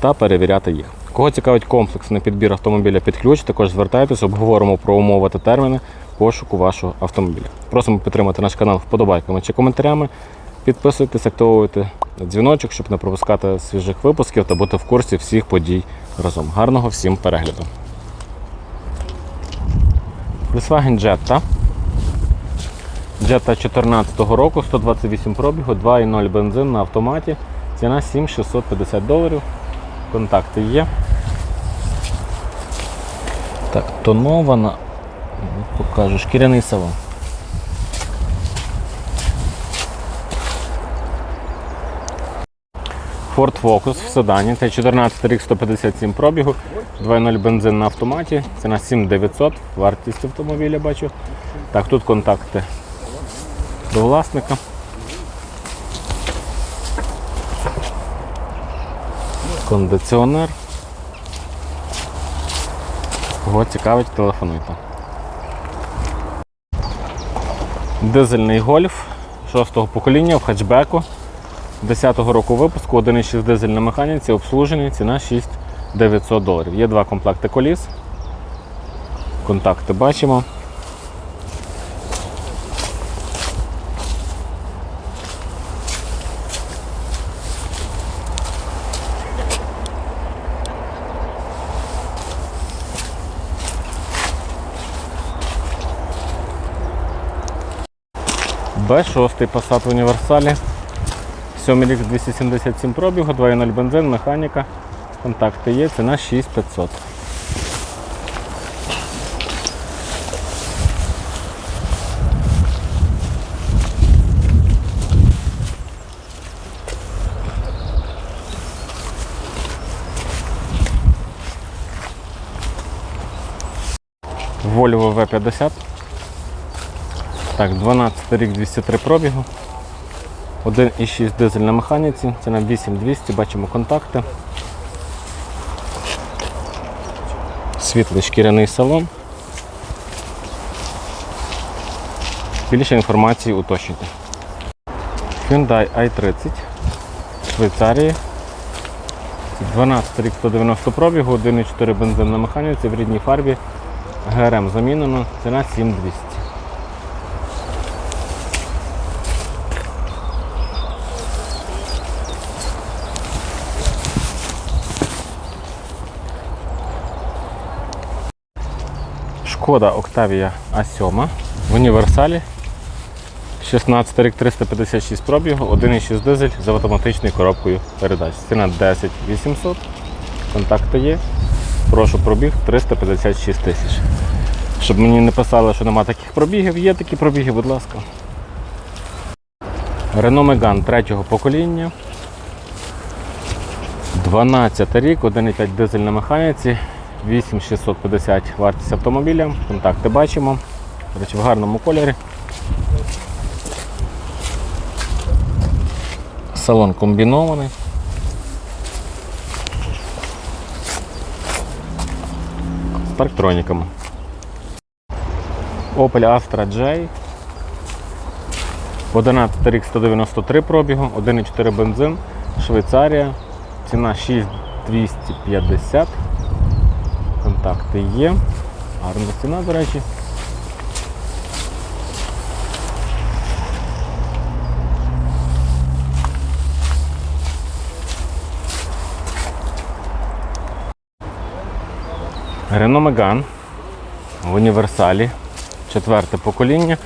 та перевіряти їх. Кого цікавить комплексний підбір автомобіля під ключ, також звертайтесь, обговоримо про умови та терміни пошуку вашого автомобіля. Просимо підтримати наш канал вподобайками чи коментарями. Підписуйтесь, активуйте дзвіночок, щоб не пропускати свіжих випусків та бути в курсі всіх подій разом. Гарного всім перегляду. Volkswagen Jetta. Jetta 14 року, 128 пробігу, 2,0 бензин на автоматі. Ціна 7650 доларів. Контакти є. Так, тонована. Покажу, шкіряний салон. Ford Focus в седані. Це 14 рік 157 пробігу, 2.0 бензин на автоматі. Ціна 7900, вартість автомобіля бачу. Так, тут контакти до власника. Кондиціонер. Кого цікавить, телефонуйте. Дизельний гольф 6-го покоління в хетчбеку. 10-го року випуску, 1,6 дизель на механіці, обслужений, ціна 6900 доларів. Є два комплекти коліс. Контакти бачимо. Б6 Passat в універсалі. 7 рік 277 пробігу, 2.0 бензин, механіка. Контакти є, ціна 6500. Volvo V50. Так, 12 рік 203 пробігу. 1,6 дизель на механіці, ціна 8200, бачимо контакти. Світлий шкіряний салон. Більше інформації уточнюйте. Hyundai i30 Швейцарії. 12 рік 190 пробігу, 1,4 бензин на механіці в рідній фарбі. ГРМ замінено, ціна 7200. Шкода Octavia A7 в універсалі. 16 рік 356 пробігу, 1,6 дизель з автоматичною коробкою передач. Ціна 10 800. Контакти є. Прошу пробіг 356 тисяч. Щоб мені не писали, що нема таких пробігів, є такі пробіги, будь ласка. Renault Megane третього покоління. 12 рік, 1,5 дизель на механіці, 8650 вартість автомобіля. Контакти бачимо. До речі, в гарному кольорі. Салон комбінований. З парктроніками. Opel Astra J. 11 рік 193 пробігу, 1,4 бензин, Швейцарія. Ціна 6250. Контакти є. Гарна ціна, до речі. Renault Megane в універсалі. Четверте покоління.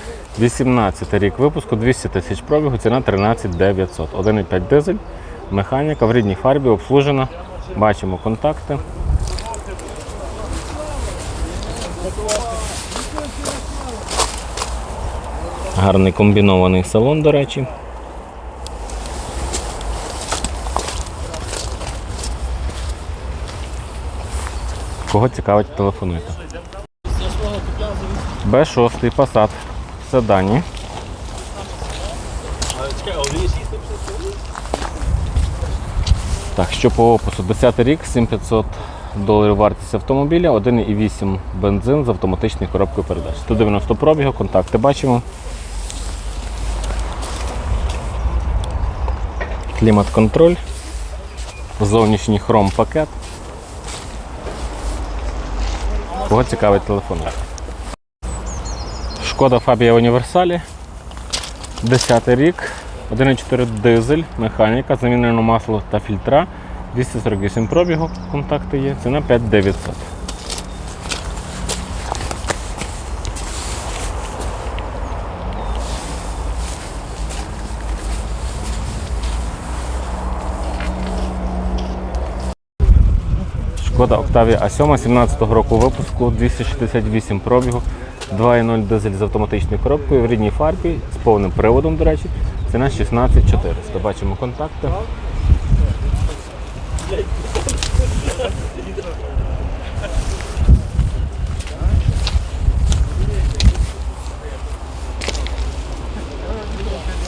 18 рік випуску, 200 тисяч пробігу, ціна 13 900. 1,5 дизель, механіка в рідній фарбі обслужена. Бачимо контакти. Гарний комбінований салон, до речі. Кого цікавить, телефонуйте. Б6 Passat в седані. Так, що по опису? 10 рік, 7500 доларів вартість автомобіля, 1,8 бензин з автоматичною коробкою передач. 190 пробігу, контакти бачимо. Клімат-контроль, зовнішній хром пакет. Кого цікавить телефон? Шкода Фабія Універсалі. 10 рік, 1,4 дизель, механіка, замінено масло та фільтра. 248 пробігу, контакти є, ціна 5900. Шкода Octavia A7 17 року випуску, 268 пробігу, 2.0 дизель з автоматичною коробкою в рідній фарбі, з повним приводом, до речі. Ціна 16400. Бачимо контакти.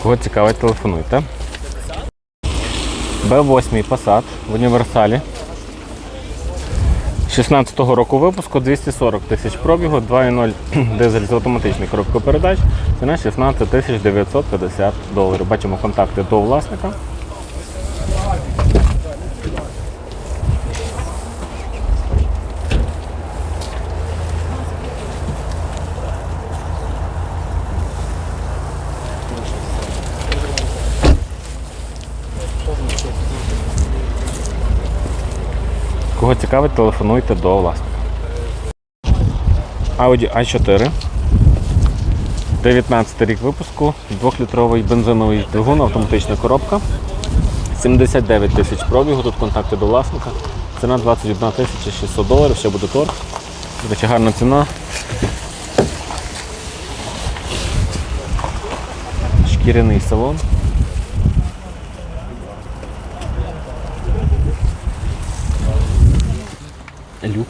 Кого цікавить, телефонуйте. Б8 Passat в універсалі. 16-го року випуску 240 тисяч пробігу, 2.0 дизель з автоматичною коробкою передач. Ціна 16 тисяч 950 доларів. Бачимо контакти до власника. Кого цікавить, телефонуйте до власника. Audi A4. 19 рік випуску, 2-літровий бензиновий двигун, автоматична коробка. 79 тисяч пробігу, тут контакти до власника. Ціна 21 тисяча 600 доларів, ще буде торг. Речі, гарна ціна. Шкіряний салон. Люк.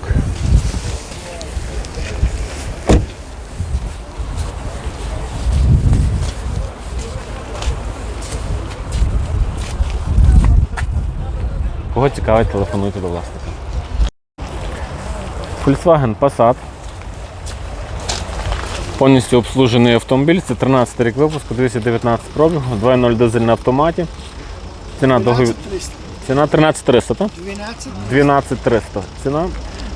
Кого цікавить, телефонуйте до власника. Volkswagen Passat. Повністю обслужений автомобіль. Це 13 рік випуску, 219 пробігу, 2.0 дизель на автоматі. Ціна договір. 12300. Ціна 13300, так? 12 12300 ціна.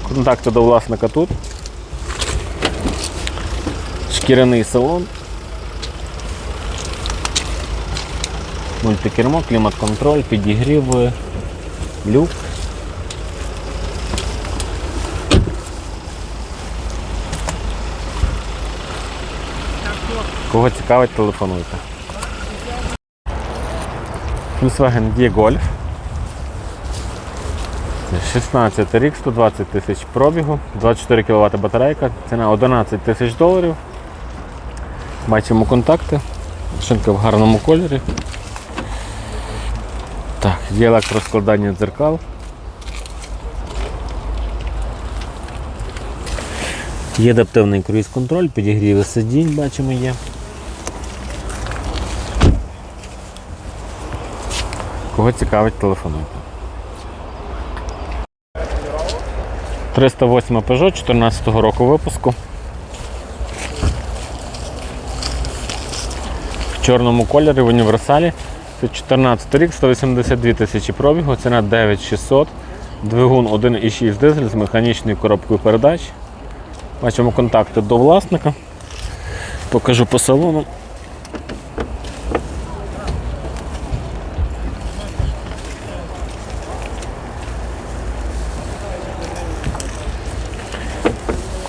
Контакти до власника тут. Шкіряний салон. Мультикермо, клімат-контроль, підігрів, люк. Кого цікавить, телефонуйте. Volkswagen D-Golf. 16 рік, 120 тисяч пробігу, 24 кВт батарейка, ціна 11 тисяч доларів. Бачимо контакти. Шинка в гарному кольорі. Так, є електроскладання дзеркал. Є адаптивний круїз-контроль, підігріви сидінь, бачимо є. Кого цікавить, телефонуйте. 308 Peugeot 14 року випуску. В чорному кольорі в універсалі. Це 14 рік, 182 тисячі пробігу, ціна 9600. Двигун 1,6 дизель з механічною коробкою передач. Бачимо контакти до власника. Покажу по салону.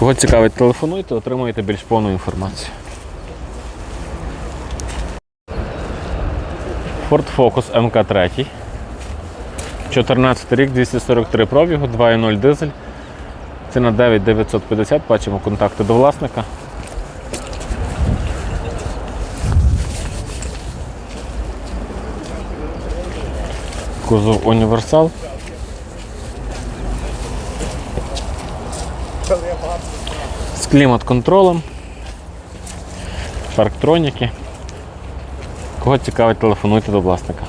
Кого цікавить, телефонуйте, отримуєте більш повну інформацію. Ford Focus MK3. 14 рік, 243 пробігу, 2.0 дизель. Ціна 9950, бачимо контакти до власника. Кузов універсал. Клімат-контролем. Парктроніки. Кого цікавить, телефонуйте до власника.